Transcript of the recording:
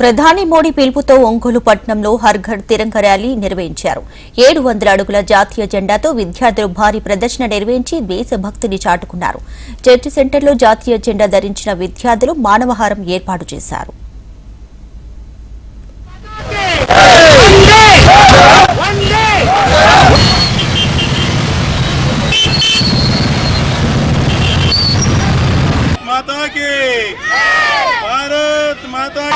ప్రధాని మోడీ పిలుపుతో ఒంగోలు పట్టణంలో హర్ఘర్ తిరంగ ర్యాలీ నిర్వహించారు. ఏడు వందల అడుగుల జాతీయ జెండాతో విద్యార్థులు భారీ ప్రదర్శన నిర్వహించి దేశభక్తిని చాటుకున్నారు. చర్చి సెంటర్లో జాతీయ జెండా ధరించిన విద్యార్థులు మానవహారం ఏర్పాటు చేశారు. మాతా భారత్ మాతా